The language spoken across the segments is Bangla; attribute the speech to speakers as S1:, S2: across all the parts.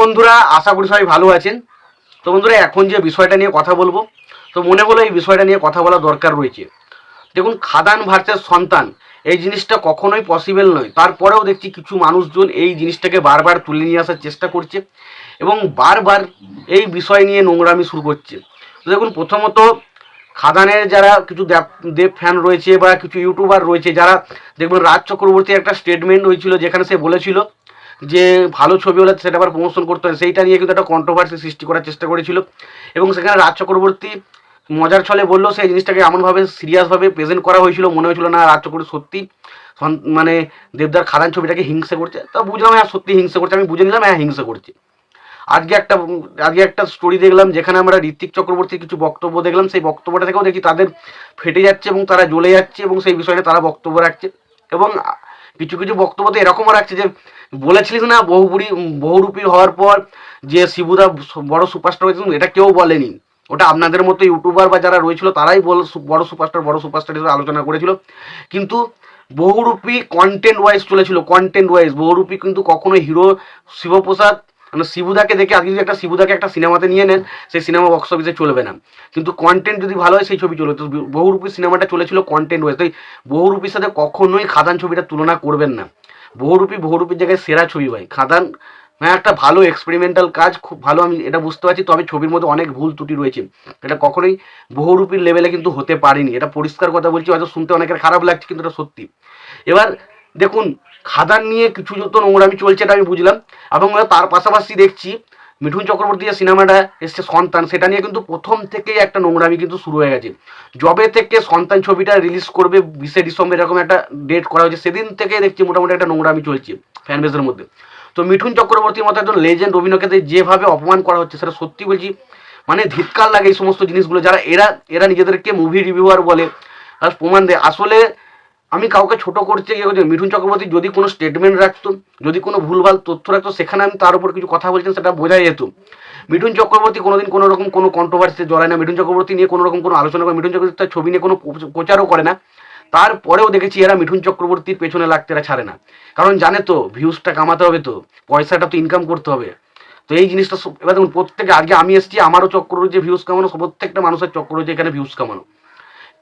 S1: বন্ধুরা, আশা করি সবাই ভালো আছেন। তো বন্ধুরা, এখন যে বিষয়টা নিয়ে কথা বলব, তো মনে হলো এই বিষয়টা নিয়ে কথা বলা দরকার রয়েছে। দেখুন, খাদান ভার্সেস সন্তান, এই জিনিসটা কখনোই পসিবল নয়। তারপরেও দেখছি কিছু মানুষজন এই জিনিসটাকে বারবার তুলে নিয়ে আসার চেষ্টা করছে এবং বারবার এই বিষয় নিয়ে নোংরামি শুরু করছে। তো দেখুন, প্রথমত খাদানের যারা কিছু দেব ফ্যান রয়েছে বা কিছু ইউটিউবার রয়েছে, যারা দেখবেন রাজ চক্রবর্তীর একটা স্টেটমেন্ট হয়েছিল, যেখানে সে বলেছিল যে ভালো ছবি হলে সেটা আবার প্রমোশন করতে হয়, সেইটা নিয়ে কিন্তু একটা কন্ট্রোভার্সি সৃষ্টি করার চেষ্টা করেছিল। এবং সেখানে রাজ চক্রবর্তী মজার ছলে বলল, সেই জিনিসটাকে এমনভাবে সিরিয়াসভাবে প্রেজেন্ট করা হয়েছিল, মনে হয়েছিল না রাজ চক্রবর্তী সত্যি মানে দেবদার খাদান ছবিটাকে হিংসে করছে। তা বুঝলাম হ্যাঁ সত্যি হিংসে করছে। আমি বুঝে নিলাম হ্যাঁ হিংসে করছে। আজকে একটা আজকে একটা স্টোরি দেখলাম, যেখানে আমরা ঋত্বিক চক্রবর্তীর কিছু বক্তব্য দেখলাম। সেই বক্তব্যটা থেকেও দেখি তাদের ফেটে যাচ্ছে এবং তারা জ্বলে যাচ্ছে এবং সেই বিষয়ে তারা বক্তব্য রাখছে। এবং কিছু কিছু বক্তব্য তো এরকমও রাখছে যে, বলেছিলিস না বহুপুরি বহুরূপী হওয়ার পর যে শিবুদা বড় সুপারস্টার হয়েছে, এটা কেউ বলেনি। ওটা আপনাদের মতো ইউটিউবার বা যারা রয়েছিল, তারাই বল বড় সুপারস্টার বড় সুপারস্টার হিসেবে আলোচনা করেছিল। কিন্তু বহুরূপী কন্টেন্ট ওয়াইজ চলেছিল কন্টেন্ট ওয়াইজ বহুরূপী কিন্তু কখনো হিরো শিবপ্রসাদ মানে শিবুদাকে দেখে আজকে যদি একটা শিবুদাকে একটা সিনেমাতে নিয়ে নেন, সেই সিনেমা বক্স অফিসে চলবে না। কিন্তু কন্টেন্ট যদি ভালো হয়, সেই ছবি চলবে। তো বহুরূপী সিনেমাটা চলেছিল কন্টেন্ট ওয়াইজ তাই বহুরূপীর সাথে কখনোই খাদান ছবিটা তুলনা করবেন না। বহুরূপী বহুরূপীর জায়গায় সেরা ছবি ভাই খাদান হ্যাঁ একটা ভালো এক্সপেরিমেন্টাল কাজ, খুব ভালো আমি এটা বুঝতে পারছি, তবে ছবির মধ্যে অনেক ভুল ত্রুটি রয়েছে। এটা কখনোই বহুরূপীর লেভেলে কিন্তু হতে পারেনি। এটা পরিষ্কার কথা বলছি, হয়তো শুনতে অনেকের খারাপ লাগছে, কিন্তু এটা সত্যি। এবার দেখুন, খাদান নিয়ে কিছু যত নোংরামি চলছে এটা আমি বুঝলাম। এবং তার পাশাপাশি দেখছি, মিঠুন চক্রবর্তী যে সিনেমাটা এসছে, সন্তান, সেটা নিয়ে কিন্তু প্রথম থেকেই একটা নোংরামি কিন্তু শুরু হয়ে গেছে। জবে থেকে সন্তান ছবিটা রিলিজ করবে বিশে ডিসেম্বর, এরকম একটা ডেট করা হয়েছে, সেদিন থেকে দেখছি মোটামুটি একটা নোংরামি চলছে ফ্যান বেসের মধ্যে। তো মিঠুন চক্রবর্তীর মতো একজন লেজেন্ড অভিনয়কে যেভাবে অপমান করা হচ্ছে, সেটা সত্যি বলছি মানে ধিৎকার লাগে এই সমস্ত জিনিসগুলো। যারা, এরা এরা নিজেদেরকে মুভি রিভিউয়ার বলে প্রমাণ দেয়। আসলে আমি কাউকে ছোট করতে গিয়ে মিঠুন চক্রবর্তী যদি কোনো স্টেটমেন্ট রাখতো, যদি কোনো ভুলভাল তথ্য রাখতো, সেখানে আমি তার উপর কিছু কথা বলছেন, সেটা বোঝা যেত। মিঠুন চক্রবর্তী কোনোদিন কোনো রকম কোনো কন্ট্রোভার্সিতে জড়ায় না। মিঠুন চক্রবর্তী নিয়ে কোনো রকম কোনো আলোচনা করে, মিঠুন চক্রবর্তী তার ছবি নিয়ে কোনো প্রচ- প্রচারও করে না। তারপরেও দেখেছি এরা মিঠুন চক্রবর্তীর পেছনে লাগতে এরা ছাড়ে না। কারণ জানে তো ভিউজটা কামাতে হবে তো, পয়সাটা তো ইনকাম করতে হবে। তো এই জিনিসটা এবার দেখুন, প্রত্যেকে আগে আমি এসেছি, আমারও চক্র রয়েছে ভিউজ কামানো প্রত্যেকটা মানুষের চক্র রয়েছে এখানে ভিউজ কামানো।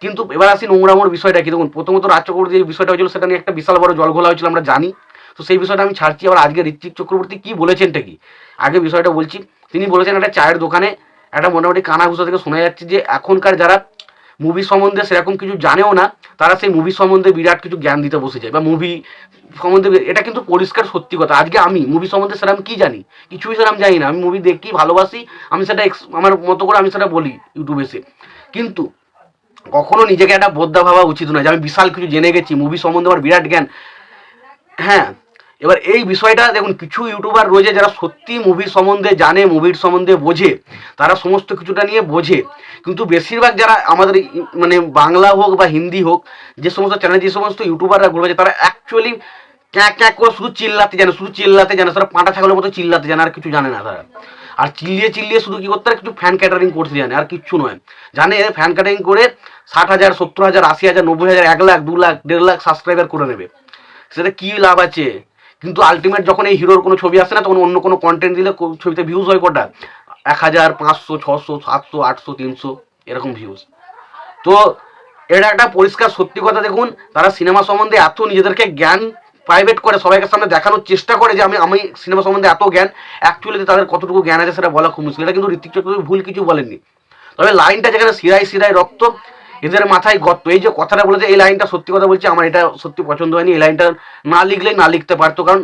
S1: কিন্তু এবার আসি নোংরামোর বিষয়টা কি? দেখুন, প্রথমত রাজ চক্রবর্তী যে বিষয়টা হয়েছিল সেটা নিয়ে একটা বিশাল বড় জল ঘোলা হয়েছিল, আমরা জানি। তো সেই বিষয়টা আমি ছাড়ছি। আবার আজকে ঋত্বিক চক্রবর্তী কি বলেছেনটা কি? আগে বিষয়টা বলছি। তিনি বলেছেন একটা চায়ের দোকানে একটা মোটামুটি কানাঘুষা থেকে শোনা যাচ্ছে যে, এখনকার যারা মুভি সম্বন্ধে সেরকম কিছু জানেও না, তারা সেই মুভি সম্বন্ধে বিরাট কিছু জ্ঞান দিতে বসে যায় বা মুভি সম্বন্ধে এটা কিন্তু পরিষ্কার সত্যি কথা। আজকে আমি মুভি সম্বন্ধে সেরকম কি জানি? কিছুই সেরকম জানি না। আমি মুভি দেখি, ভালোবাসি, আমি সেটা আমার মতো করে আমি সেটা বলি ইউটিউবে এসে। কিন্তু কখনো নিজেকে একটা বোদ্ধা ভাবা উচিত নয় যে আমি বিশাল কিছু জেনে গেছি মুভি সম্বন্ধে আমার বিরাট জ্ঞান। হ্যাঁ এবার এই বিষয়টা দেখুন, কিছু ইউটিউবার রয়েছে যারা সত্যি মুভির সম্বন্ধে জানে মুভির সম্বন্ধে বোঝে, তারা সমস্ত কিছুটা নিয়ে বোঝে। কিন্তু বেশিরভাগ যারা আমাদের মানে বাংলা হোক বা হিন্দি হোক, যে সমস্ত চ্যানেল যে সমস্ত ইউটিউবাররা ঘুরে তারা অ্যাকচুয়ালি ক্যাঁক ক্যাঁক করে শুধু চিল্লাতে জানে, শুধু চিল্লাতে জানে, তারা পাঁটা ছাগলের মতো চিল্লাতে জানে, আর কিছু জানে না তারা। আর চিল্লিয়ে চিল্লিয়ে শুধু কি করতে পারে? কিছু ফ্যান ক্যাটারিং করতে জানে, আর কিচ্ছু নয়। জানে ফ্যান ক্যাটারিং করে ষাট হাজার, সত্তর হাজার, আশি হাজার, নব্বই হাজার, এক লাখ, দু লাখ, দেড় লাখ সাবস্ক্রাইবার করে নেবে। সেটা কী লাভ আছে? কিন্তু আলটিমেট যখন এই হিরোর কোনো ছবি আসে না, তখন অন্য কোনো কন্টেন্ট দিলে ছবিতে ভিউজ হয় কটা? এক হাজার, পাঁচশো, ছশো, সাতশো, আটশো, তিনশো, এরকম ভিউজ তো এটা একটা পরিষ্কার সত্যি কথা দেখুন, তারা সিনেমা সম্বন্ধে এত নিজেদেরকে জ্ঞান প্রাইভেট করে সবাইকে সামনে দেখানোর চেষ্টা করে যে আমি আমি সিনেমা সম্বন্ধে এত জ্ঞান। অ্যাকচুয়ালি তাদের কতটুকু জ্ঞান আছে সেটা বলা খুব মুশকিল। এটা কিন্তু ঋতিক চক্রবর্তী ভুল কিছু বলেননি। তবে লাইনটা যেখানে সিরাই সিরাই রক্ত, এদের মাথায় গর্ত। এই যে কথাটা বলেছে, এই লাইনটা সত্যি কথা বলছি, আমার এটা সত্যি পছন্দ হয়নি। এই লাইনটা না লিখলেই না লিখতে পারতো। কারণ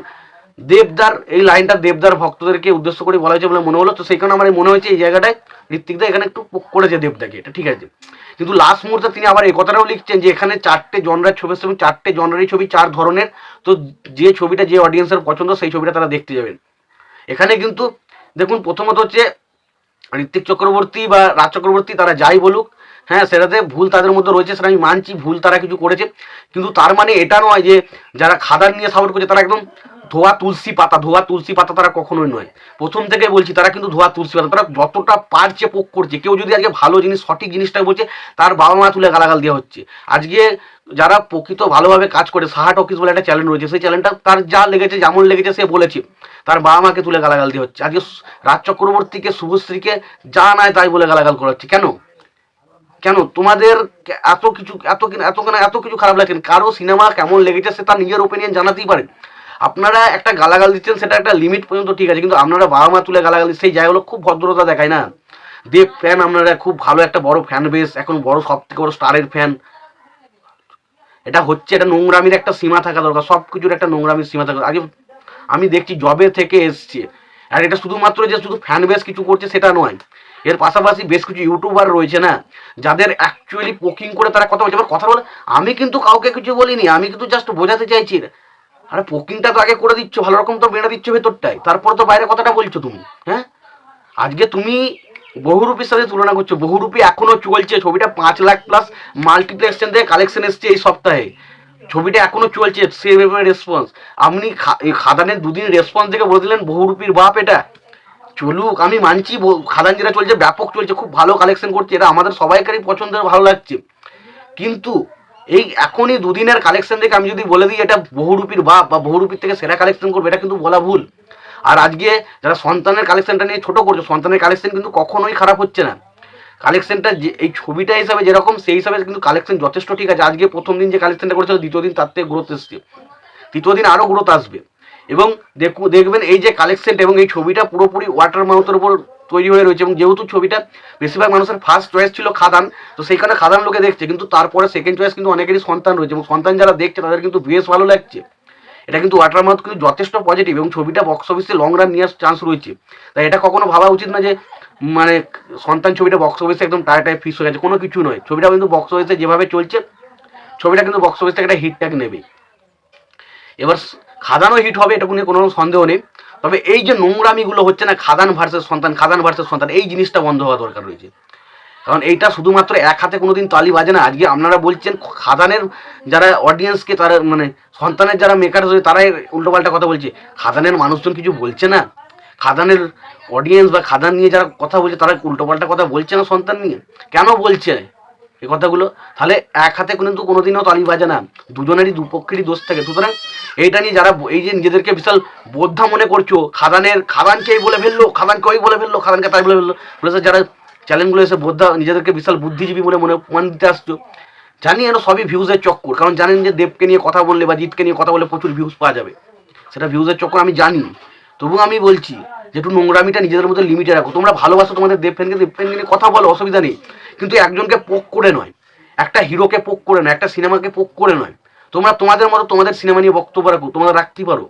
S1: দেবদার, এই লাইনটা দেবদার ভক্তদেরকে উদ্দেশ্য করে বলা হয়েছে বলে মনে হলো। তো সেই কারণে আমার মনে হয়েছে এই জায়গাটায় ঋত্বিকদা, এখানে একটু করেছে দেবদাকে এটা ঠিক আছে। কিন্তু লাস্ট মুহূর্তে তিনি আবার এই কথাটাও লিখছেন যে, এখানে চারটে জনরার ছবি এবং চারটে জনরারই ছবি চার ধরনের। তো যে ছবিটা যে অডিয়েন্সের পছন্দ, সেই ছবিটা তারা দেখতে যাবেন। এখানে কিন্তু দেখুন, প্রথমত হচ্ছে ঋত্বিক চক্রবর্তী বা রাজ চক্রবর্তী, তারা যাই বলুক হ্যাঁ সেটাতে ভুল তাদের মধ্যে রয়েছে, সেটা আমি মানছি, ভুল তারা কিছু করেছে। কিন্তু তার মানে এটা নয় যে, যারা খাদার নিয়ে সাপোর্ট করছে, তারা একদম ধোয়া তুলসী পাতা, ধোয়া তুলসী পাতা তারা কখনোই নয়। প্রথম থেকে বলছি, তারা কিন্তু ধোয়া তুলসী পাতা, তারা যতটা পারছে পোক করছে। কেউ যদি আজকে ভালো জিনিস, সঠিক জিনিসটা বলছে, তার বাবা মা তুলে গালাগাল দেওয়া হচ্ছে। আজকে যারা প্রকৃত ভালোভাবে কাজ করে সাহা টকিস বলে একটা চ্যানেল রয়েছে, সেই চ্যানেলটা তার যা লেগেছে, যেমন লেগেছে, সে বলেছে, তার বাবা মাকে তুলে গালাগাল দেওয়া হচ্ছে। আজকে রাজ চক্রবর্তীকে, শুভশ্রীকে যা নাই তাই বলে গালাগাল করা হচ্ছে। কেন? কেন? তোমাদের এত কিছু, এত এত কেন, এত কিছু খারাপ লাগছে কারও সিনেমা কেমন লেগেছে, সে তার নিজের ওপিনিয়ন জানাতেই পারে। আপনারা একটা গালাগাল দিচ্ছেন, সেটা একটা লিমিট পর্যন্ত ঠিক আছে, কিন্তু আপনারা বাবা মা তুলে গালাগাল সেই জায়গাগুলো খুব ভদ্রতা দেখায় না। দেব ফ্যান আপনারা, খুব ভালো একটা বড় ফ্যান বেস এখন বড় সব থেকে বড় স্টারের ফ্যান এটা হচ্ছে এটা নোংরামির একটা সীমা থাকা দরকার সব কিছুর একটা নোংরামির সীমা থাকা আগে আমি দেখছি জবে থেকে এসছে, আর এটা শুধুমাত্র যে শুধু ফ্যান বেস কিছু করছে, সেটা নয়। এর পাশাপাশি বেশ কিছু ইউটিউবার রয়েছে না, যাদের অ্যাকচুয়ালি পোকিং করে তারা কথা বলছে। এবার কথা বলে, আমি কিন্তু কাউকে কিছু বলিনি, আমি কিন্তু জাস্ট বোঝাতে চাইছি আরে পোকিংটা তো আগে করে দিচ্ছ, ভালো রকম তো বেড়ে দিচ্ছ ভেতরটাই তারপরে তো বাইরে কথাটা বলছো তুমি হ্যাঁ? আজকে তুমি বহুরূপীর সাথে তুলনা করছ, বহুরূপী এখনও চলছে, ছবিটা পাঁচ লাখ প্লাস মাল্টিপ্লেক্সেন থেকে কালেকশন এসছে এই সপ্তাহে। ছবিটা এখনও চলছে সেভাবে রেসপন্স আপনি খাদানের দুদিন রেসপন্স দেখে বলে দিলেন বহুরূপীর বাপ এটা। চলুক, আমি মানছি খাদান যেটা চলছে, ব্যাপক চলছে, খুব ভালো কালেকশন করছে, এটা আমাদের সবাইকারই পছন্দের, ভালো লাগছে। কিন্তু এই এখনই দুদিনের কালেকশন দেখে আমি যদি বলে দিই, এটা বহুরূপীর বাপ বা বহুরূপীর থেকে সেরা কালেকশন করবে, এটা কিন্তু বলা ভুল। আর আজকে যারা সন্তানের কালেকশনটা নিয়ে ছোটো করছে, সন্তানের কালেকশন কিন্তু কখনোই খারাপ হচ্ছে না। কালেকশনটা যে, এই ছবিটা হিসাবে যেরকম, সেই হিসাবে কিন্তু কালেকশন যথেষ্ট ঠিক আছে। আজকে প্রথম দিন যে কালেকশনটা করেছিল, দ্বিতীয় দিন তার থেকে গ্রোথ এসছে। তৃতীয় দিন আরও গ্রোথ আসবে। এবং দেখু, দেখবেন এই যে কালেকশনটা এবং এই ছবিটা পুরোপুরি ওয়াটার মাউথের উপর তৈরি হয়ে রয়েছে এবং যেহেতু ছবিটা বেশিরভাগ মানুষের ফার্স্ট চয়েস ছিল খাদান, তো সেইখানে খাদান লোকে দেখছে। কিন্তু তারপরে সেকেন্ড চয়েস কিন্তু অনেকেরই সন্তান রয়েছে এবং সন্তান যারা দেখছে, তাদের কিন্তু বেশ ভালো লাগছে। এটা কিন্তু ওয়াটার মাউথ কিন্তু যথেষ্ট পজিটিভ এবং ছবিটা বক্স অফিসে লং রান নেওয়ার চান্স রয়েছে। তাই এটা কখনো ভাবা উচিত না যে মানে সন্তান ছবিটা বক্স অফিসে একদম টায় ফিস হয়ে গেছে, কোনো কিছু নয়। ছবিটা কিন্তু বক্স অফিসে যেভাবে চলছে, ছবিটা কিন্তু বক্স অফিস থেকে একটা হিট ট্যাগ নেবে। এবার খাদানও হিট হবে এটা কোনো সন্দেহ নেই। তবে এই যে নোংরামিগুলো হচ্ছে না, খাদান ভার্সেস সন্তান, খাদান ভার্সেস সন্তান, এই জিনিসটা বন্ধ হওয়া দরকার রয়েছে। কারণ এইটা শুধুমাত্র এক হাতে কোনোদিন তালি বাজে না। আজকে আপনারা বলছেন, খাদানের যারা অডিয়েন্সকে তারা মানে সন্তানের যারা মেকার রয়েছে, তারাই উল্টোপাল্টা কথা বলছে। খাদানের মানুষজন কিছু বলছে না? খাদানের অডিয়েন্স বা খাদান নিয়ে যারা কথা বলছে, তারা উল্টোপাল্টা কথা বলছে না সন্তান নিয়ে? কেন বলছে? এই কথাগুলো? তাহলে এক হাতে কিন্তু কোনোদিনও তালি বাজে না। দুজনেরই, দুপক্ষেরই দোষ থাকে। সুতরাং এইটা নিয়ে যারা এই যে নিজেদেরকে বিশাল বোদ্ধা মনে করছ, খাদানের খাদানকে এই বলে ফেলল খাদানকে ওই বলে ফেলল, খাদানকে তাই বলে ফেলল। বলেছে যারা চ্যানেলগুলো এসে বোদ্ধা, নিজেদেরকে বিশাল বুদ্ধিজীবী বলে মনে প্রমাণ দিতে আসছো, জানি এর সবই ভিউজের চক্কর, কারণ জানেন যে দেবকে নিয়ে কথা বললে বা জিতকে নিয়ে কথা বলে প্রচুর ভিউজ পাওয়া যাবে। সেটা ভিউজের চক্কর আমি জানি। তবু আমি বলছি যে একটু নোংরামিটা নিজেদের মধ্যে লিমিটে রাখো। তোমরা ভালোবাসো তোমাদের দেব ফ্যানকে দেব ফ্যানকে নিয়ে কথা বলো, অসুবিধা নেই। কিন্তু একজনকে পোক করে নয়। একটা হিরোকে পোক করে নয়, একটা সিনেমাকে পোক করে নয়। তোমরা তোমাদের মতো তোমাদের সিনেমা নিয়ে বক্তব্য রাখো, তোমরা রাখতেই পারো।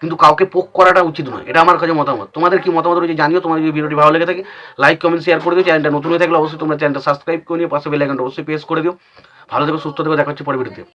S1: কিন্তু কাউকে পোক করাটা উচিত নয়, এটা আমার কাছে মতামত। তোমাদের কি মতামত রয়েছে জানিও, তোমাদের যদি ভিডিওটি ভালো লেগে থাকে লাইক কমেন্ট শেয়ার করে দিও চ্যানেলটা নতুন হয়ে থাকলে অবশ্যই তোমরা চ্যানেলটা সাবস্ক্রাইব করে নিও, পাশে বেল আইকনটা অবশ্যই প্রেস করে দিও। ভালো থেকো, সুস্থ থেকো, দেখা হচ্ছে পরে ভিডিওতে।